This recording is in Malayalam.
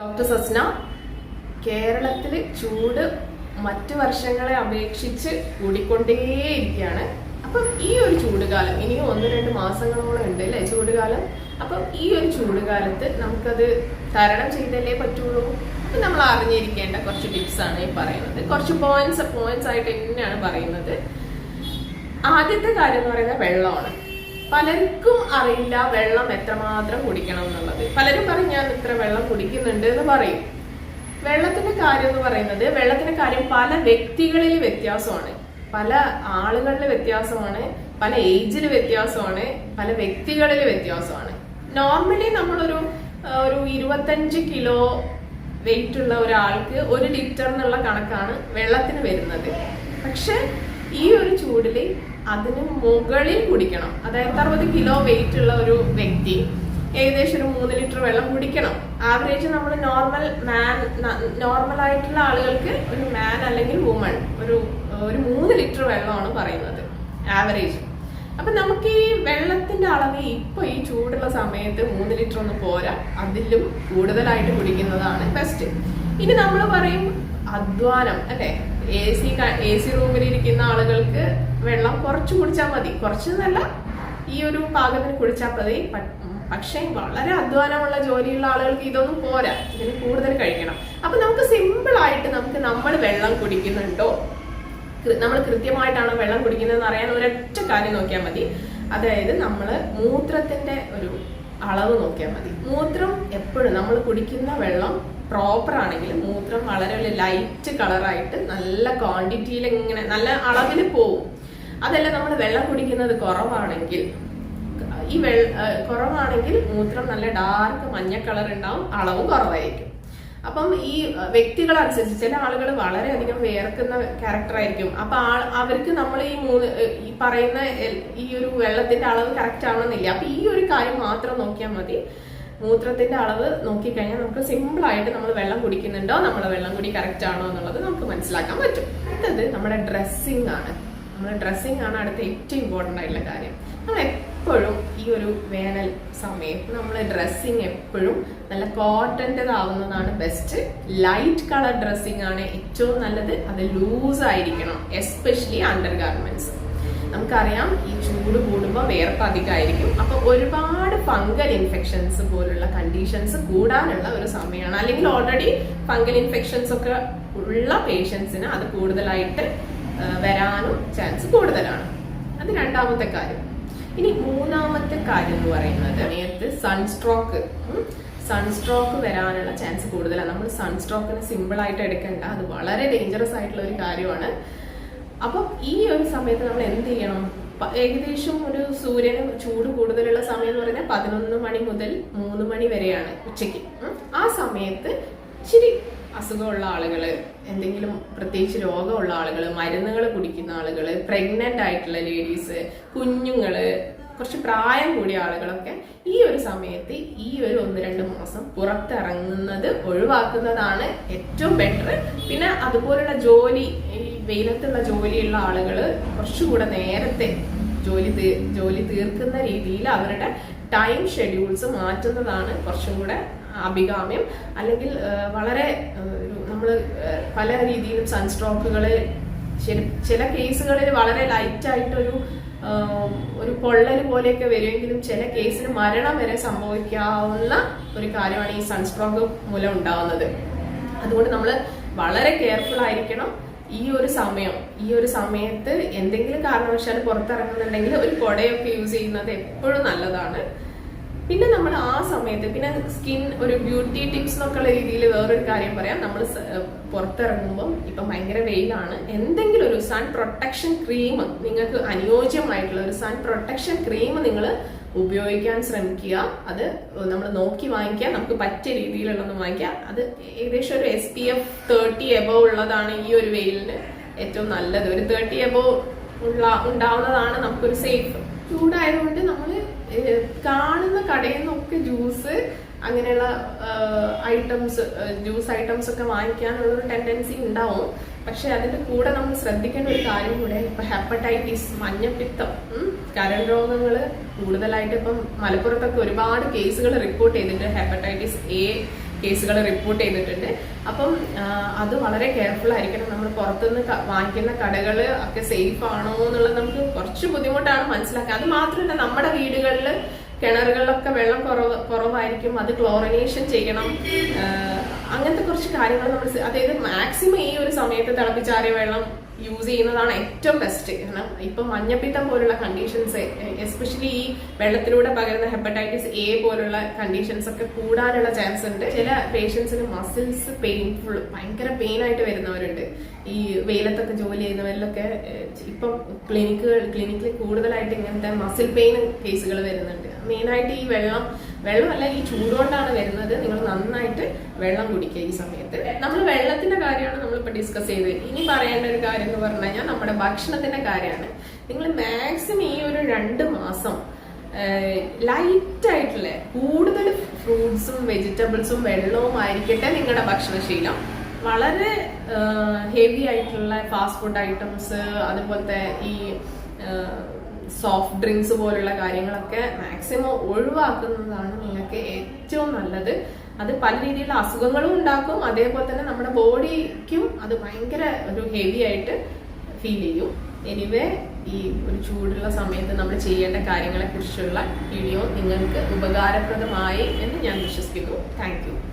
ഡോക്ടർ സസ്ന കേരളത്തിൽ ചൂട് മറ്റു വർഷങ്ങളെ അപേക്ഷിച്ച് കൂടിക്കൊണ്ടേയിരിക്കുകയാണ്. അപ്പം ഈ ഒരു ചൂടുകാലം ഇനിയും ഒന്ന് രണ്ട് മാസങ്ങളോളം ഉണ്ട് അല്ലേ ചൂടുകാലം? അപ്പം ഈ ഒരു ചൂടുകാലത്ത് നമുക്കത് തരണം ചെയ്തല്ലേ പറ്റുള്ളൂ? അപ്പം നമ്മൾ അറിഞ്ഞിരിക്കേണ്ട കുറച്ച് ടിപ്സ് ആണ് ഈ പറയുന്നത്. കുറച്ച് പോയിന്റ്സ് പോയിന്റ്സ് ആയിട്ട് തന്നെയാണ് പറയുന്നത്. ആദ്യത്തെ കാര്യം എന്ന് പറയുന്നത് വെള്ളമാണ്. പലർക്കും അറിയില്ല വെള്ളം എത്രമാത്രം കുടിക്കണം എന്നുള്ളത്. പലരും പറയും ഞാൻ ഇത്ര വെള്ളം കുടിക്കുന്നുണ്ട് എന്ന് പറയും. വെള്ളത്തിന്റെ കാര്യം എന്ന് പറയുന്നത് വെള്ളത്തിന്റെ കാര്യം പല വ്യക്തികളിൽ വ്യത്യാസമാണ്. പല ആളുകളിൽ വ്യത്യാസമാണ് പല ഏജിൽ വ്യത്യാസമാണ് പല വ്യക്തികളിൽ വ്യത്യാസമാണ്. നോർമലി നമ്മളൊരു ഒരു ഇരുപത്തഞ്ച് കിലോ വെയിറ്റ് ഉള്ള ഒരാൾക്ക് ഒരു ലിറ്റർ എന്നുള്ള കണക്കാണ് വെള്ളത്തിന് വരുന്നത്. പക്ഷെ ഈ ഒരു ചൂടിൽ അതിന് മുകളിൽ കുടിക്കണം. അതായത് അറുപത് കിലോ വെയിറ്റ് ഉള്ള ഒരു വ്യക്തി ഏകദേശം ഒരു മൂന്ന് ലിറ്റർ വെള്ളം കുടിക്കണം. ആവറേജ് നമ്മൾ നോർമൽ മാൻ നോർമൽ ആയിട്ടുള്ള ആളുകൾക്ക് ഒരു മാൻ അല്ലെങ്കിൽ വുമൺ ഒരു ഒരു മൂന്ന് ലിറ്റർ വെള്ളമാണ് പറയുന്നത്. ആവറേജ് അപ്പൊ നമുക്ക് ഈ വെള്ളത്തിന്റെ അളവ് ഇപ്പൊ ഈ ചൂടുള്ള സമയത്ത് മൂന്ന് ലിറ്റർ ഒന്ന് പോരാ. അതിലും കൂടുതലായിട്ട് കുടിക്കുന്നതാണ് ബെസ്റ്റ് ഇനി നമ്മൾ പറയും അധ്വാനം അല്ലെ? എ സി എ സി റൂമിൽ ഇരിക്കുന്ന ആളുകൾക്ക് വെള്ളം കുറച്ച് കുടിച്ചാൽ മതി. കുറച്ചെന്നല്ല ഈ ഒരു പാകത്തിന് കുടിച്ചാൽ മതി. പക്ഷേ വളരെ അധ്വാനമുള്ള ജോലിയുള്ള ആളുകൾക്ക് ഇതൊന്നും പോരാ. ഇതിന് കൂടുതൽ കഴിക്കണം. അപ്പൊ നമുക്ക് സിമ്പിൾ ആയിട്ട് നമുക്ക് നമ്മൾ വെള്ളം കുടിക്കുന്നുണ്ടോ? നമ്മൾ കൃത്യമായിട്ടാണ് വെള്ളം കുടിക്കുന്നതെന്ന് അറിയാൻ ഒരൊറ്റ കാര്യം നോക്കിയാൽ മതി. അതായത് നമ്മൾ മൂത്രത്തിന്റെ ഒരു അളവ് നോക്കിയാൽ മതി. മൂത്രം എപ്പോഴും നമ്മൾ കുടിക്കുന്ന വെള്ളം പ്രോപ്പർ ആണെങ്കിൽ മൂത്രം വളരെ ഒരു ലൈറ്റ് കളറായിട്ട് നല്ല ക്വാണ്ടിറ്റിയിൽ ഇങ്ങനെ നല്ല അളവിൽ പോവും. അതല്ല നമ്മൾ വെള്ളം കുടിക്കുന്നത് കുറവാണെങ്കിൽ ഈ വെള്ള കുറവാണെങ്കിൽ മൂത്രം നല്ല ഡാർക്ക് മഞ്ഞ കളർ ഉണ്ടാവും അളവും കുറവായിരിക്കും. അപ്പം ഈ വ്യക്തികളനുസരിച്ച് ചില ആളുകൾ വളരെയധികം വേർക്കുന്ന ക്യാരക്ടർ ആയിരിക്കും. അപ്പൊ അവർക്ക് നമ്മൾ ഈ മൂന്ന് ഈ പറയുന്ന ഈ ഒരു വെള്ളത്തിന്റെ അളവ് കറക്റ്റ് ആവണമെന്നില്ല. അപ്പൊ ഈ ഒരു കാര്യം മാത്രം നോക്കിയാൽ മതി. മൂത്രത്തിന്റെ അളവ് നോക്കിക്കഴിഞ്ഞാൽ നമുക്ക് സിമ്പിൾ ആയിട്ട് നമ്മൾ വെള്ളം കുടിക്കുന്നുണ്ടോ നമ്മൾ വെള്ളം കുടി കറക്റ്റ് ആണോ എന്നുള്ളത് നമുക്ക് മനസ്സിലാക്കാൻ പറ്റും. അടുത്തത് നമ്മുടെ ഡ്രസ്സിംഗ് ആണ്. നമ്മുടെ ഡ്രസ്സിംഗ് ആണ് അടുത്ത ഏറ്റവും ഇമ്പോർട്ടന്റ് ആയിട്ടുള്ള കാര്യം. നമ്മൾ എപ്പോഴും ഈ ഒരു വേനൽ സമയത്ത് നമ്മൾ ഡ്രസ്സിങ് എപ്പോഴും നല്ല കോട്ടന്റെതാവുന്നതാണ് ബെസ്റ്റ് ലൈറ്റ് കളർ ഡ്രസ്സിങ് ആണ് ഏറ്റവും നല്ലത്. അത് ലൂസ് ആയിരിക്കണം എസ്പെഷ്യലി അണ്ടർ ഗാർമെന്റ്സ് നമുക്കറിയാം ഈ ചൂട് അധികമായിരിക്കും അപ്പൊ ഒരുപാട് ഫംഗൽ ഇൻഫെക്ഷൻസ് പോലുള്ള കണ്ടീഷൻസ് കൂടാനുള്ള ഒരു സമയമാണ്. അല്ലെങ്കിൽ ഓൾറെഡി ഫംഗൽ ഇൻഫെക്ഷൻസ് ഒക്കെ ഉള്ള പേഷ്യൻസിന് അത് കൂടുതലായിട്ട് വരാനും ചാൻസ് കൂടുതലാണ്. അത് രണ്ടാമത്തെ കാര്യം. ഇനി മൂന്നാമത്തെ കാര്യം എന്ന് പറയുന്നത് സമയത്ത് സൺസ്ട്രോക്ക് സൺസ്ട്രോക്ക് വരാനുള്ള ചാൻസ് കൂടുതലാണ്. നമ്മൾ സൺസ്ട്രോക്കിന് സിമ്പിൾ ആയിട്ട് എടുക്കേണ്ട. അത് വളരെ ഡേഞ്ചറസ് ആയിട്ടുള്ള ഒരു കാര്യമാണ്. അപ്പം ഈ ഒരു സമയത്ത് നമ്മൾ എന്ത് ചെയ്യണം? ഏകദേശം ഒരു സൂര്യന് ചൂട് കൂടുതലുള്ള സമയം എന്ന് പറഞ്ഞാൽ പതിനൊന്ന് മണി മുതൽ മൂന്ന് മണി വരെയാണ് ഉച്ചയ്ക്ക്. ആ സമയത്ത് ഇച്ചിരി അസുഖമുള്ള ആളുകൾ എന്തെങ്കിലും പ്രത്യേകിച്ച് രോഗമുള്ള ആളുകൾ മരുന്നുകൾ കുടിക്കുന്ന ആളുകൾ പ്രഗ്നന്റ് ആയിട്ടുള്ള ലേഡീസ് കുഞ്ഞുങ്ങൾ കുറച്ച് പ്രായം കൂടിയ ആളുകളൊക്കെ ഈ ഒരു സമയത്ത് ഈ ഒരു ഒന്ന് രണ്ട് മാസം പുറത്തിറങ്ങുന്നത് ഒഴിവാക്കുന്നതാണ് ഏറ്റവും ബെറ്റർ പിന്നെ അതുപോലുള്ള ജോലി ഈ വെയിലത്തുള്ള ജോലിയുള്ള ആളുകൾ കുറച്ചുകൂടെ നേരത്തെ ജോലി ജോലി തീർക്കുന്ന രീതിയിൽ അവരുടെ ടൈം ഷെഡ്യൂൾസ് മാറ്റുന്നതാണ് കുറച്ചും കൂടെ അഭികാമ്യം. അല്ലെങ്കിൽ വളരെ നമ്മൾ പല രീതിയിലും സൺസ്ട്രോക്കുകൾ ചില കേസുകളിൽ വളരെ ലൈറ്റായിട്ടൊരു ഒരു പൊള്ളൽ പോലെയൊക്കെ വരുമെങ്കിലും ചില കേസിന് മരണം വരെ സംഭവിക്കാവുന്ന ഒരു കാര്യമാണ് ഈ സൺസ്ട്രോക്ക് മൂലം ഉണ്ടാവുന്നത്. അതുകൊണ്ട് നമ്മൾ വളരെ കെയർഫുൾ ആയിരിക്കണം. ഈ ഒരു സമയം ഈ ഒരു സമയത്ത് എന്തെങ്കിലും കാരണവശാൽ പുറത്തിറങ്ങുന്നുണ്ടെങ്കിൽ ഒരു കുടയൊക്കെ യൂസ് ചെയ്യുന്നത് എപ്പോഴും നല്ലതാണ്. പിന്നെ നമ്മൾ ആ സമയത്ത് പിന്നെ സ്കിൻ ഒരു ബ്യൂട്ടി ടിപ്സ് എന്നൊക്കെയുള്ള രീതിയിൽ വേറൊരു കാര്യം പറയാം. നമ്മൾ പുറത്തിറങ്ങുമ്പോൾ ഇപ്പം ഭയങ്കര വെയിലാണ്. എന്തെങ്കിലും ഒരു സൺ പ്രൊട്ടക്ഷൻ ക്രീം നിങ്ങൾക്ക് അനുയോജ്യമായിട്ടുള്ള ഒരു സൺ പ്രൊട്ടക്ഷൻ ക്രീം നിങ്ങൾ ഉപയോഗിക്കാൻ ശ്രമിക്കുക. അത് നമ്മൾ നോക്കി വാങ്ങിക്കുക. നമുക്ക് പറ്റിയ രീതിയിലുള്ളതൊന്നും വാങ്ങിക്കുക. അത് ഏകദേശം ഒരു S P F thirty above ഉള്ളതാണ് ഈ ഒരു വെയിലിന് ഏറ്റവും നല്ലത്. ഒരു തേർട്ടി എബോ ഉള്ള ഉണ്ടാവുന്നതാണ് നമുക്കൊരു സേഫ് ചൂടായതുകൊണ്ട് നമ്മൾ കാണുന്ന കടയിൽ നിന്നൊക്കെ ജ്യൂസ് അങ്ങനെയുള്ള ഐറ്റംസ് ജ്യൂസ് ഐറ്റംസ് ഒക്കെ വാങ്ങിക്കാനുള്ള ഒരു ടെൻഡൻസി ഉണ്ടാവും. പക്ഷെ അതിന്റെ കൂടെ നമ്മൾ ശ്രദ്ധിക്കേണ്ട ഒരു കാര്യം കൂടെ ഇപ്പൊ ഹെപ്പറ്റൈറ്റിസ് മഞ്ഞപ്പിത്തം കരൾ രോഗങ്ങൾ കൂടുതലായിട്ട് ഇപ്പം മലപ്പുറത്തൊക്കെ ഒരുപാട് കേസുകൾ റിപ്പോർട്ട് ചെയ്തിട്ട് ഹെപ്പറ്റൈറ്റിസ് എ കേസുകൾ റിപ്പോർട്ട് ചെയ്തിട്ടുണ്ട്. അപ്പം അത് വളരെ കെയർഫുൾ ആയിരിക്കണം. നമ്മൾ പുറത്തുനിന്ന് വാങ്ങിക്കുന്ന കടകൾ ഒക്കെ സേഫ് ആണോ എന്നുള്ളത് നമുക്ക് കുറച്ച് ബുദ്ധിമുട്ടാണ് മനസ്സിലാക്കുക അത് മാത്രമല്ല നമ്മുടെ വീടുകളിൽ കിണറുകളിലൊക്കെ വെള്ളം കുറവ് കുറവായിരിക്കും. അത് ക്ലോറിനേഷൻ ചെയ്യണം. അങ്ങനത്തെ കുറച്ച് കാര്യങ്ങൾ നമ്മൾ അതായത് മാക്സിമം ഈ ഒരു സമയത്ത് തിളപ്പിച്ചാറിയ വെള്ളം യൂസ് ചെയ്യുന്നതാണ് ഏറ്റവും ബെസ്റ്റ് കാരണം ഇപ്പം മഞ്ഞപ്പിത്തം പോലുള്ള കണ്ടീഷൻസ് എസ്പെഷ്യലി ഈ വെള്ളത്തിലൂടെ പകരുന്ന ഹെപ്പറ്റൈറ്റിസ് എ പോലുള്ള കണ്ടീഷൻസ് ഒക്കെ കൂടാനുള്ള ചാൻസ് ഉണ്ട്. ചില പേഷ്യൻസിന് മസിൽസ് പെയിൻഫുൾ ഭയങ്കര പെയിൻ ആയിട്ട് വരുന്നവരുണ്ട്. ഈ വെയിലത്തൊക്കെ ജോലി ചെയ്യുന്നവരിലൊക്കെ ഇപ്പം ക്ലിനിക്കുകൾ ക്ലിനിക്കിൽ കൂടുതലായിട്ട് ഇങ്ങനത്തെ മസിൽ പെയിൻ കേസുകൾ വരുന്നുണ്ട്. മെയിനായിട്ട് ഈ വെള്ളം വെള്ളമല്ല ഈ ചൂടുകൊണ്ടാണ് വരുന്നത്. നിങ്ങൾ നന്നായിട്ട് വെള്ളം കുടിക്കുക ഈ സമയത്ത്. നമ്മൾ വെള്ളത്തിന്റെ കാര്യമാണ് നമ്മളിപ്പോൾ ഡിസ്കസ് ചെയ്തത് ഇനി പറയേണ്ട ഒരു കാര്യം എന്ന് പറഞ്ഞു കഴിഞ്ഞാൽ നമ്മുടെ ഭക്ഷണത്തിന്റെ കാര്യമാണ്. നിങ്ങൾ മാക്സിമം ഈ ഒരു രണ്ട് മാസം ലൈറ്റ് ആയിട്ടുള്ള കൂടുതൽ ഫ്രൂട്ട്സും വെജിറ്റബിൾസും വെള്ളവും ആയിരിക്കട്ടെ നിങ്ങളുടെ ഭക്ഷണശീലം. വളരെ ഹെവി ആയിട്ടുള്ള ഫാസ്റ്റ് ഫുഡ് ഐറ്റംസ് അതുപോലത്തെ ഈ സോഫ്റ്റ് ഡ്രിങ്ക്സ് പോലുള്ള കാര്യങ്ങളൊക്കെ മാക്സിമം ഒഴിവാക്കുന്നതാണ് നിങ്ങൾക്ക് ഏറ്റവും നല്ലത്. അത് പല രീതിയിലുള്ള അസുഖങ്ങളും ഉണ്ടാക്കും. അതേപോലെ തന്നെ നമ്മുടെ ബോഡിക്കും അത് ഭയങ്കര ഒരു ഹെവി ആയിട്ട് ഫീൽ ചെയ്യും. എനിവേ ഈ ഒരു ചൂടുള്ള സമയത്ത് നമ്മൾ ചെയ്യേണ്ട കാര്യങ്ങളെ കുറിച്ചുള്ള വീഡിയോ നിങ്ങൾക്ക് ഉപകാരപ്രദമായി എന്ന് ഞാൻ വിശ്വസിക്കുന്നു. താങ്ക്